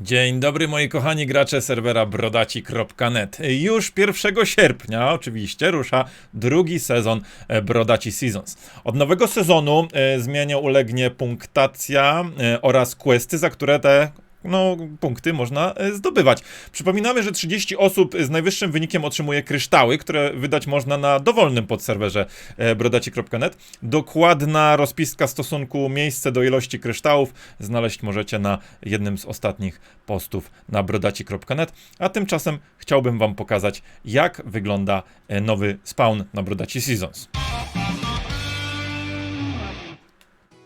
Dzień dobry moi kochani gracze serwera brodaci.net. Już 1 sierpnia oczywiście rusza drugi sezon e, Brodaci Seasons. Od nowego sezonu e, zmianie ulegnie punktacja e, oraz questy, za które te no, punkty można e, zdobywać. Przypominamy, że 30 osób z najwyższym wynikiem otrzymuje kryształy, które wydać można na dowolnym podserwerze e, brodaci.net. Dokładna rozpiska stosunku miejsce do ilości kryształów znaleźć możecie na jednym z ostatnich postów na brodaci.net. A tymczasem chciałbym Wam pokazać, jak wygląda e, nowy spawn na Brodaci Seasons.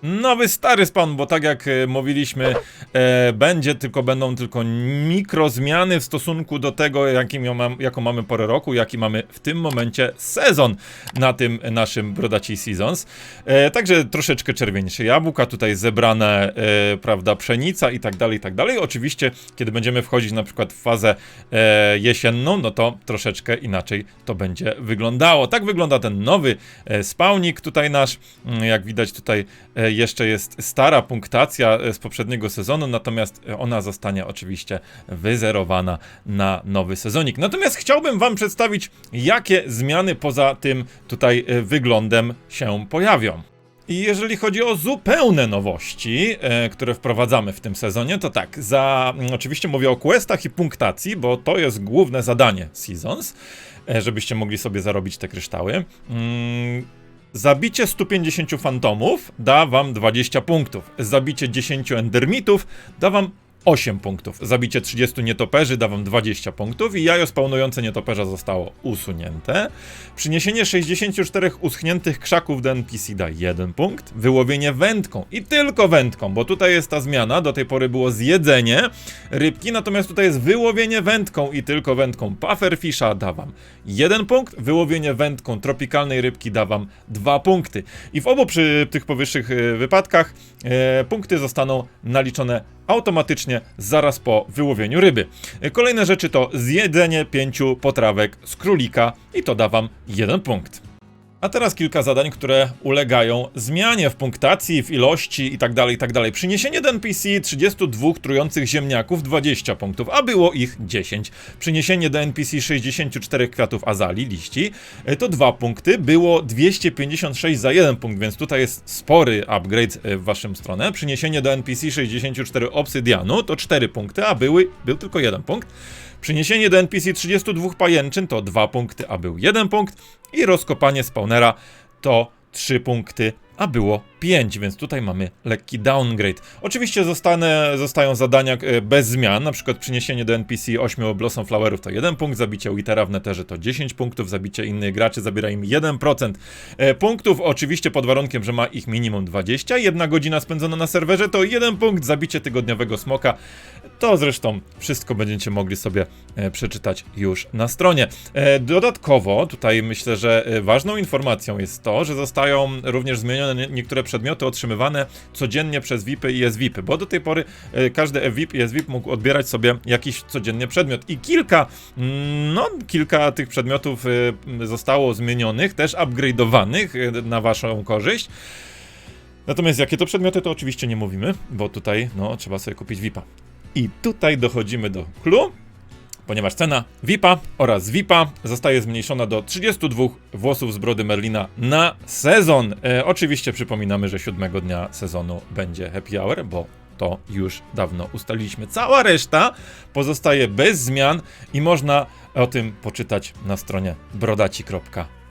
Nowy stary spawn, bo tak jak e, mówiliśmy, e, będzie tylko, będą tylko mikrozmiany w stosunku do tego, jakim ją mam, jaką mamy porę roku, jaki mamy w tym momencie sezon na tym naszym Brodaci Seasons. E, także troszeczkę czerwieńsze jabłka, tutaj zebrane, e, prawda, pszenica i tak dalej, i tak dalej. Oczywiście, kiedy będziemy wchodzić na przykład w fazę e, jesienną, no to troszeczkę inaczej to będzie wyglądało. Tak wygląda ten nowy e, spawnik tutaj nasz. Mm, Jak widać tutaj e, jeszcze jest stara punktacja e, z poprzedniego sezonu, natomiast e, ona zostanie oczywiście wyzerowana na nowy sezonik. Natomiast chciałbym wam przedstawić, jakie zmiany poza tym tutaj e, wyglądem się pojawią. I jeżeli chodzi o zupełne nowości, e, które wprowadzamy w tym sezonie, to tak, za mm, oczywiście mówię o questach i punktacji, bo to jest główne zadanie Seasons, e, żebyście mogli sobie zarobić te kryształy. Mm, Zabicie 150 fantomów da wam 20 punktów. Zabicie 10 endermitów da wam 8 punktów. Zabicie 30 nietoperzy da wam 20 punktów i jajo spawnujące nietoperza zostało usunięte. Przyniesienie 64 uschniętych krzaków do NPC da 1 punkt. Wyłowienie wędką i tylko wędką, bo tutaj jest ta zmiana. Do tej pory było zjedzenie rybki, natomiast tutaj jest wyłowienie wędką i tylko wędką. Pufferfisha da wam 1 punkt. Wyłowienie wędką tropikalnej rybki da wam 2 punkty. I w obu przy tych powyższych e, wypadkach e, punkty zostaną naliczone automatycznie zaraz po wyłowieniu ryby. Kolejne rzeczy to zjedzenie pięciu potrawek z królika i to da wam jeden punkt. A teraz kilka zadań, które ulegają zmianie w punktacji, w ilości itd., itd. Przyniesienie do NPC 32 trujących ziemniaków 20 punktów, a było ich 10. Przyniesienie do NPC 64 kwiatów azali, liści, e, to 2 punkty. Było 256 za 1 punkt, więc tutaj jest spory upgrade e, w waszą stronę. Przyniesienie do NPC 64 obsydianu to 4 punkty, a były, był tylko 1 punkt. Przyniesienie do NPC 32 pajęczyn to 2 punkty, a był 1 punkt. I rozkopanie spawnera to 3 punkty, a było 5, więc tutaj mamy lekki downgrade. Oczywiście zostane, zostają zadania e, bez zmian, na przykład przyniesienie do NPC 8 Blossom Flowerów to 1 punkt, zabicie Withera w Netherze to 10 punktów, zabicie innych graczy zabiera im 1% e, punktów, oczywiście pod warunkiem, że ma ich minimum 20, jedna godzina spędzona na serwerze to 1 punkt, zabicie tygodniowego smoka, to zresztą wszystko będziecie mogli sobie e, przeczytać już na stronie. Dodatkowo, tutaj myślę, że ważną informacją jest to, że zostają również zmienione nie- niektóre przedmioty otrzymywane codziennie przez VIPy i SVIPy, bo do tej pory e, każdy VIP i SVIP mógł odbierać sobie jakiś codziennie przedmiot i kilka, mm, no kilka tych przedmiotów e, zostało zmienionych, też upgrade'owanych e, na waszą korzyść. Natomiast jakie to przedmioty, to oczywiście nie mówimy, bo tutaj no, trzeba sobie kupić VIP-a. I tutaj dochodzimy do clue, ponieważ cena VIP-a oraz VIP-a zostaje zmniejszona do 32 włosów z brody Merlina na sezon. E, oczywiście przypominamy, że siódmego dnia sezonu będzie happy hour, bo to już dawno ustaliliśmy. Cała reszta pozostaje bez zmian i można o tym poczytać na stronie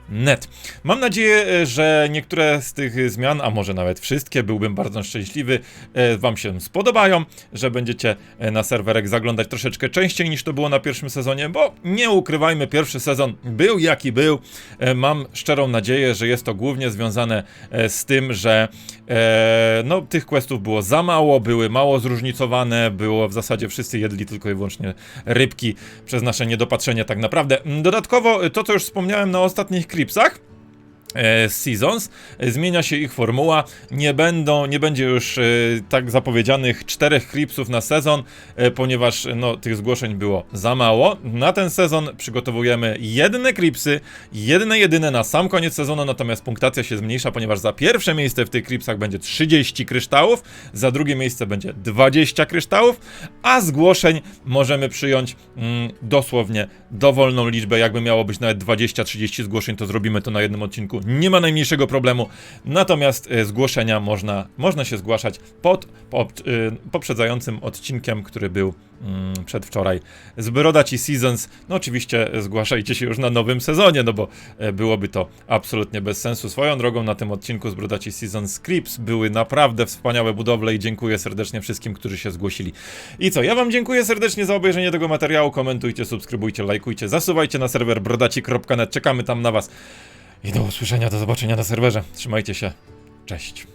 brodaci.net. Mam nadzieję, e, że niektóre z tych zmian, a może nawet wszystkie, byłbym bardzo szczęśliwy, e, Wam się spodobają, że będziecie e, na serwerek zaglądać troszeczkę częściej niż to było na pierwszym sezonie, bo nie ukrywajmy, pierwszy sezon był jaki był. Mam szczerą nadzieję, że jest to głównie związane z tym, że no, tych questów było za mało, były mało zróżnicowane, było w zasadzie wszyscy jedli tylko i wyłącznie rybki przez nasze niedopatrzenie tak naprawdę. Dodatkowo, to co już wspomniałem na ostatnich klipsach, e, Seasons. E, Zmienia się ich formuła. Nie będą, nie będzie już e, tak zapowiedzianych czterech klipsów na sezon, e, ponieważ no, tych zgłoszeń było za mało. Na ten sezon przygotowujemy jedne klipsy, jedne jedyne na sam koniec sezonu, natomiast punktacja się zmniejsza, ponieważ za pierwsze miejsce w tych klipsach będzie 30 kryształów, za drugie miejsce będzie 20 kryształów, a zgłoszeń możemy przyjąć mm, dosłownie dowolną liczbę. Jakby miało być nawet 20-30 zgłoszeń, to zrobimy to na jednym odcinku. Nie ma najmniejszego problemu. Natomiast e, zgłoszenia można, można się zgłaszać pod, pod y, poprzedzającym odcinkiem, który był mm, przedwczoraj z Brodaci Seasons. No oczywiście e, zgłaszajcie się już na nowym sezonie, no bo e, byłoby to absolutnie bez sensu. Swoją drogą na tym odcinku z Brodaci Seasons Scripts były naprawdę wspaniałe budowle i dziękuję serdecznie wszystkim, którzy się zgłosili. I co, ja wam dziękuję serdecznie za obejrzenie tego materiału. Komentujcie, subskrybujcie, lajkujcie, zasuwajcie na serwer brodaci.net. Czekamy tam na was. I do usłyszenia, do zobaczenia na serwerze. Trzymajcie się. Cześć.